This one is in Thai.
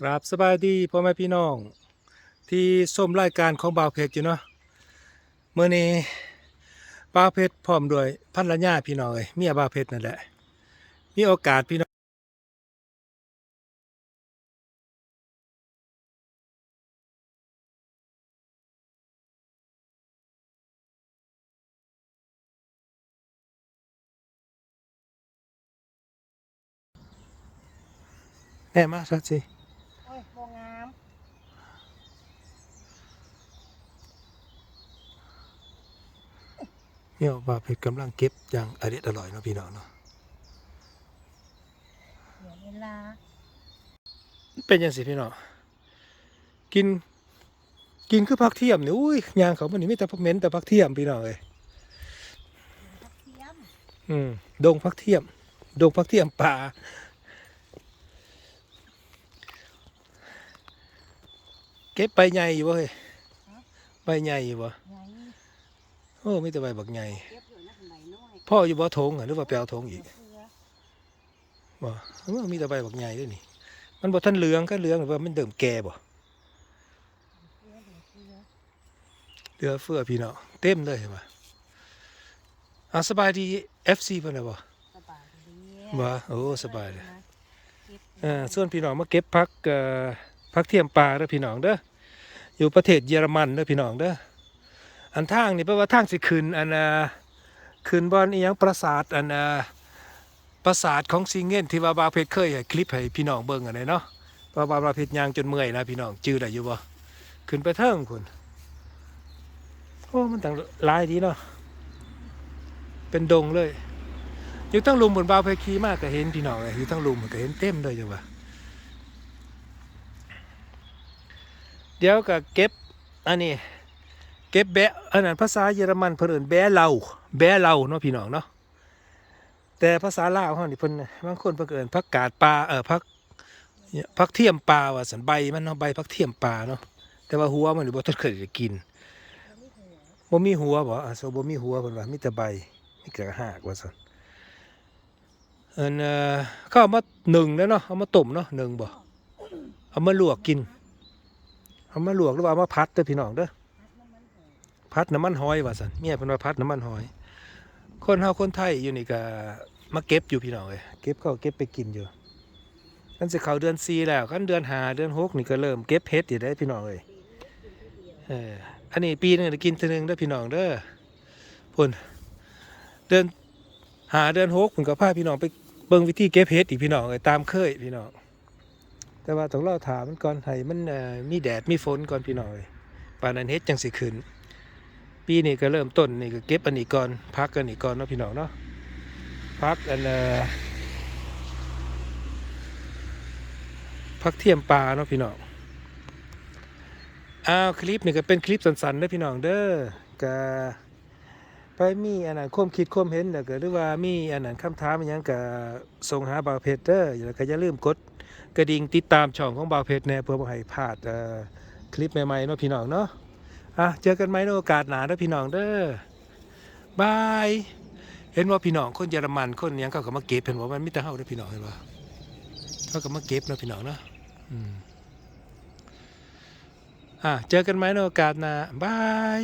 กราบสบายดีพ่อแม่พี่น้อง ที่ส้มรายการของบ่าวเพชรอยู่เนาะเมื่อนี้บ่าวเพชรพร้อมด้วยภรรยาพี่น้องเอ้ยเมียบ่าวเพชรนั่นแหละ มีโอกาสพี่น้องแน่มาสักสิ โอ้ยโบงาม เนี่ยบ่าวเพชรกำลังเก็บอย่างอร่อยอร่อยเนาะพี่น้องเนาะเดี๋ยวเวลา เป็นยังสิพี่น้องกิน กินคือผักเทียมนี่อุ้ยยางเขามันนี่มีแต่ผักเหม็นแต่ผักเทียมพี่น้องเอ้ยผักเทียมอืมดงผักเทียมดงผักเทียมป่าเก็บใบใหญ่อยู่บ่เฮ้ยใบใหญ่อยู่บ่ไง โอ้มีแต่ใบบักใหญ่เก็บอยู่นะใบน้อยพ่ออยู่บ่ทงอะหรือว่าไปเอาทงอีกเกลือบ่เออมีแต่ใบบักใหญ่ด้วยนี่ มันบ่ทันเหลืองก็เหลืองหรือว่ามันเดิมแก่บ่เกลือเดี๋ยวเกลือเหลือเฟือพี่น้องเต็มเลยเห็นบ่อะสบายดี FC เพิ่นน่ะบ่สบายดีบ่โอ้สบายเลยเก็บอ่าส่วนพี่น้องมาเก็บพักเอ่อพักเทียมปลาเด้อพี่น้องเด้ออยู่ประเทศเยอรมันเด้อพี่น้องเด้อ อันทางนี่แปลว่าทางสิขึ้นอันน่ะขึ้นบอนอีหยังปราสาทอันน่ะปราสาทของซิงเกิลที่ว่าบาเพชรเคยให้คลิปให้พี่น้องเบิ่งอันนี้เนาะว่าบาเพชรยางจนเมื่อยนะพี่น้องจื้อได้อยู่บ่ขึ้นไปเทิงพุ่นโอ้มันต่างลายดีเนาะเป็นดงเลยอยู่ทั้งลุมบนบาวเพชรขี่มากก็เห็นพี่น้องเลยอยู่ทั้งลุมก็เห็นเต็มเลยจังวะเดี๋ยวก็เก็บอันนี้ เก็บแบะอันนั้นภาษาเยอรมันเพิ่นเอิ้นแบะเหล่าแบะเหล่าเนาะพี่น้องเนาะแต่ภาษาลาวเฮานี่เพิ่นบางคนเพิ่นเอิ้นผักกาดปลาเออผักเนี่ยผักเทียมปลาว่าสันใบมันเนาะใบผักเทียมปลาเนาะแต่ว่าหัวมันนี่บ่ทันเคยได้กินบ่มีหัวบ่อะโซบ่มีหัวเพิ่นว่ามีแต่ใบมีแต่หากว่าซั่นอันเอ่อเขาเอามาหนึ่งแล้วเนาะเอามาต้มเนาะหนึ่งบ่เอามาลวกกินเอามาลวกหรือว่าเอามาพัดเด้อพี่น้องเด้อ พัดน้ำมันหอยว่าสันเมียเพิ่นว่าพัดน้ำมันหอย คนเฮาคนไทยอยู่นี่ก็มาเก็บอยู่พี่น้องเอ้ยเก็บเข้าเก็บไปกินอยู่กันสิเข้าเดือน4แล้วกันเดือน5เดือน6นี่ก็เริ่มเก็บเฮ็ดอยู่ได้พี่น้องเอ้ยเอออันนี้ปีหนึงกินทีนึงเด้พี่น้องเด้อพุ่นเดือนหาเดือน6ผมก็พาพี่น้องไปเบิ่งวิธีเก็บเห็ดอีกพี่น้องเอ้ยตามเคยพี่น้องแต่ว่าต้องรอถามมันก่อนให้มันมีแดดมีฝนก่อนพี่น้องเอ้ยป่านนั้นเฮ็ดจังสิขึ้น ปีนี้ก็เริ่มต้นนี่ก็เก็บอันนี้ก่อนพักอันนี้ก่อนเนาะพี่น้องเนาะพักอันพักเทียมปลาเนาะพี่น้องอ้าวคลิปนี่ก็เป็นคลิปสั้นๆเด้อพี่น้องเด้อก็ไปมีอันนั้นความคิดความเห็นแล้วก็หรือว่ามีอันนั้นคำถามอิหยังก็ส่งหาบาวเพชรเด้อแล้วก็อย่าลืมกดกระดิ่งติดตามช่องของบาวเพชรแน่เพื่อบ่ให้พลาดคลิปใหม่ๆเนาะพี่น้องเนาะ อะเจอกันไหมในโอกาสหนาเด้อพี่น้องเด้อบาย เห็นว่าพี่น้องคนเยอรมันคนหยังเขาก็มาเก็บเห็นว่ามันมิต่เฮาเด้อพี่น้องเห็นว่าเขาก็มาเก็บนะพี่น้องเนาะอืมอะเจอกันไหมในโอกาสหนาบาย